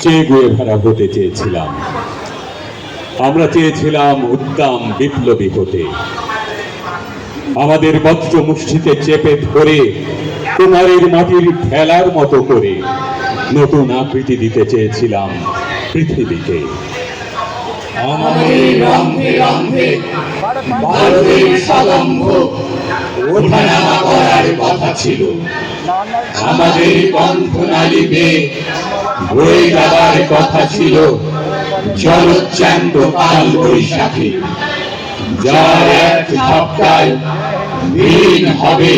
চেয়ে গুয়েভারা হতে চেয়েছিলাম। আমরা চেয়েছিলাম উদ্দাম বিপ্লবী হতে। আমাদের বজ্র মুষ্টিতে চেপে ধরে কুমারের মাটির খেলার মতো করে নতুন আকৃতি দিতে চেয়েছিলাম পৃথিবীকে। আমাদের রন্ধে ভারতের কথা ছিল। আমাদের কথা ছিল হবে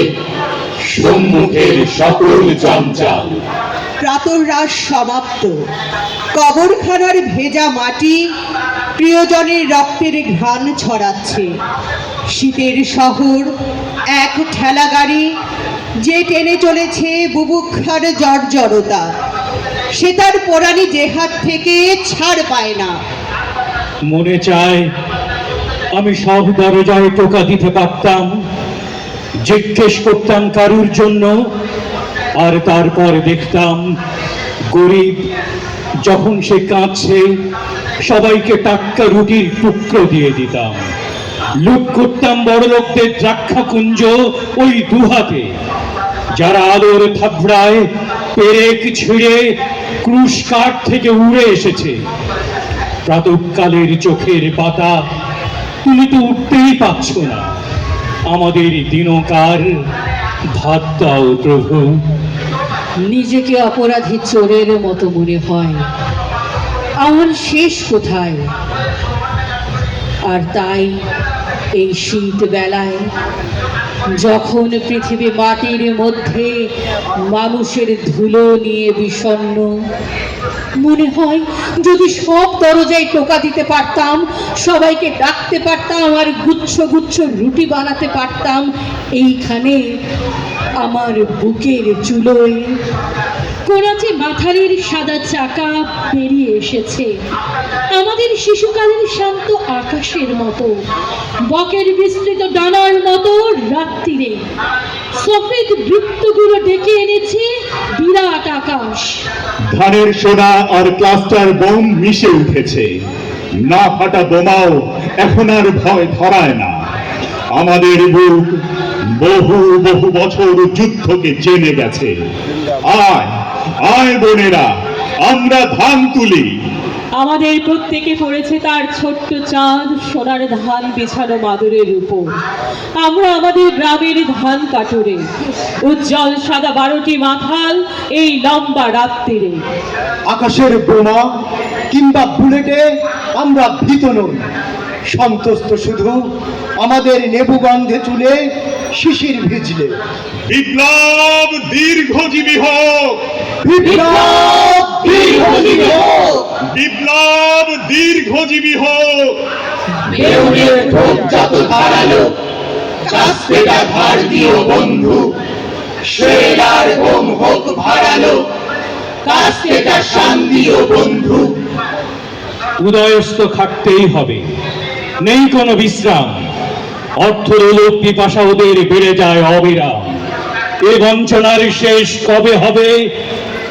সম্মুখের সকল চঞ্চল। প্রাতরাশ সমাপ্ত। কবরখানার ভেজা মাটি প্রিয়জনের রক্তের ঘ্রাণ ছড়াচ্ছে। শহর, এক ঠেলা গাড়ি যে টেনে চলেছে বুবুক্ষার জর্জরতা। সে তার পোড়ানি হাত থেকে ছাড় পায় না। মনে চায় আমি সব দরজায় টোকা দিতে পারতাম, জিজ্ঞেস করতাম কারুর জন্য, আর তারপর দেখতাম গরিব যখন সে কাঁদছে, সবাইকে টাটকা রুটির টুকরো দিয়ে দিতাম। লুট করতাম বড় লোকদের দ্রাক্ষাকুঞ্জ ওই দুহাতে। যারা আলোর থাবড়ায় পেরেক ছিঁড়ে ক্রুশ কাঠ থেকে উড়ে এসেছে। প্রাতকালের চোখের পাতা তুমি তো উঠতেই পাচ্ছ না। আমাদের দিনকার ভাত দাও প্রভু। নিজেকে অপরাধী চোরের মতো মনে হয়। আমার শেষ কোথায়? আর তাই এই শীত বেলায় যখন পৃথিবী মাটির মধ্যে মানুষের ধুলো নিয়ে বিষণ্ণ, মনে হয় যদি সব দরজায় টোকা দিতে পারতাম, সবাইকে ডাকতে পারতাম আর গুচ্ছ গুচ্ছ রুটি বানাতে পারতাম, এইখানে আমার বুকের চুলোয় কোরাচে মাথারির সাদা চাকা বেরিয়ে এসেছে। আমাদের শিশুকালের শান্ত আকাশের মতো, বকের বিস্তৃত ডানার মতো রাত্রিরে। সফেদ বৃত্তগুলো ডেকে এনেছে বিরাট আকাশ। ধানের সোনা আর ক্লাস্টার বোম মিশে উঠেছে। না ফাটা বোমাও এখন আর ভয় ধরায় না। আমাদের বুক বহু বহু বছর যুদ্ধকে জেনে গেছে। আয় আয় বোনেরা আমরা ধান তুলি। আমাদের প্রত্যেকে পড়েছে তার ছোট্ট চাঁদ সোনার ধান বিছানো মাদুরের উপর। আমরা আমাদের গ্রামের ধান কাটুরে উজ্জ্বল সাদা বারোটি মাথাল এই লম্বা রাত্রিরে আকাশের বোমা কিংবা বুলেটে আমরা ভীত নই। সন্তুষ্ট শুধু আমাদের নেবু গন্ধে চুলে শিশির ভিজলে। বিপ্লব দীর্ঘজীবী হোক। বিপ্লব দীর্ঘজীবী হোক! বিপ্লব দীর্ঘজীবী হোক। বেউনের ঠোঁট যত ধারালো কাস্তেটা ধার দিও বন্ধু। শেরার বোম হোক ভাড়ালো কাস্তেটা শান দিও বন্ধু। উদয়স্ত খাটতেই হবে। নেই কোনো বিশ্রাম। অর্থলোক পিপাসা ওদের বেড়ে যায় অবিরাম এ বঞ্চনার শেষ কবে হবে,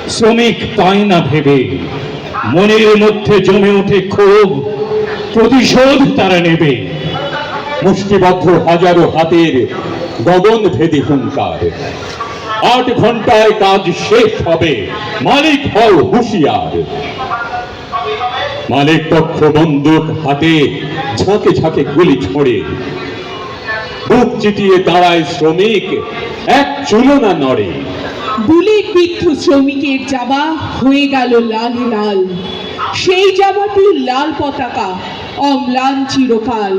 শ্রমিক পায় না ভেবে। মনের মধ্যে জমে ওঠে ক্ষোভ, প্রতিশোধ তারা নেবে। মুষ্টিবদ্ধ হাজারো হাতের গগন ভেদি হুঙ্কার। আট ঘন্টায় কাজ শেষ হবে, মালিক হও হুঁশিয়ার। মালিক পক্ষ বন্দুক হাতে ঝাঁকে ঝাঁকে গুলি ছোড়ে। বুক চিটিয়ে দাঁড়ায় শ্রমিক, এক চুলো না নড়ে। বুলেট বিদ্ধ শ্রমিকের জামা হয়ে গেল লাল লাল। সেই জামাটি লাল পতাকা, অম্লান চিরকাল।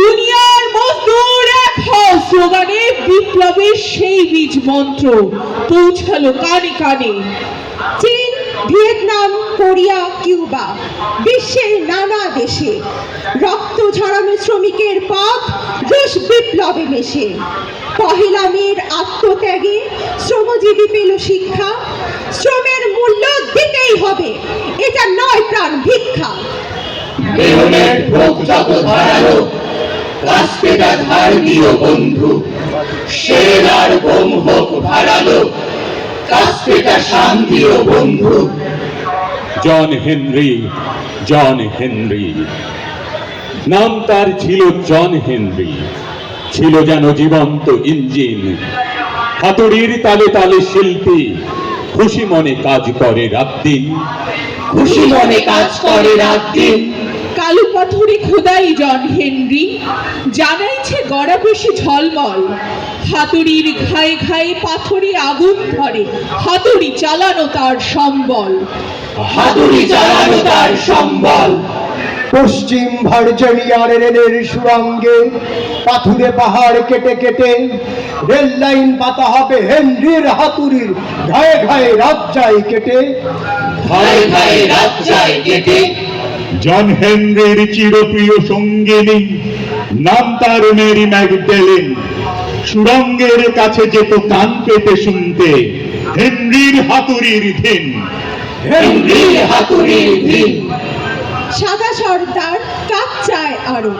দুনিয়ার মজদুর এক হও স্লোগানে বিপ্লবের সেই বীজ মন্ত্র পৌঁছালো কানে কানে। চীন, ভিয়েতনাম, কোরিয়া, কিউবা, বিশ্বের নানা দেশে রক্ত ঝরানো শ্রমিকের পথ রুশ বিপ্লবে মেশে। পহেলা মেয়ের আত্মত্যাগে শ্রমজীবী পেল শিক্ষা। শ্রমের মূল্য দিতেই হবে এটা নয় প্রাণ ভিক্ষা। বেউনের ঠোঁট যত ধারালো কাস্তেটা ধার দিও বন্ধু। শেরার বোম হোক ভাড়ালো কাস্তেটা শান দিও বন্ধু। John Henry John Henry. নাম তার ছিল জন হেনরি। ছিল যেন জীবন্ত ইঞ্জিন। হাতুড়ির তালে তালে শিল্পী। খুশি মনে কাজ করে রাত দিন। খুশি মনে কাজ করে রাত দিন। কালো পাথরে খোদাই জন হেনরি। জানাইছে গড়া বেশি ঝলমল। হাতুড়ির ঘায়ে ঘায়ে পাথরে আগুন ধরে। হাতুড়ি চালানো তার সম্বল। হাতুড়ি চালানো তার সম্বল। পশ্চিম ভার্জিনিয়ার রেলের সুরঙ্গে পাথুরে পাহাড় কেটে কেটে রেল লাইন পাতা হবে হেনরির হাতুড়ির ঘায়ে ঘায়ে রাত যায় কেটে। ঘায়ে ঘায়ে রাত যায় কেটে। জন হেনরির চিরপ্রিয় সঙ্গিনী নাম তার মেরি ম্যাগডেলেন সুরঙ্গের কাছে যেত কান পেতে শুনতে হেনরির হাতুড়ির দিন হেনরির হাতুড়ির দিন সাদা সর্দার কাপ চায় আরও।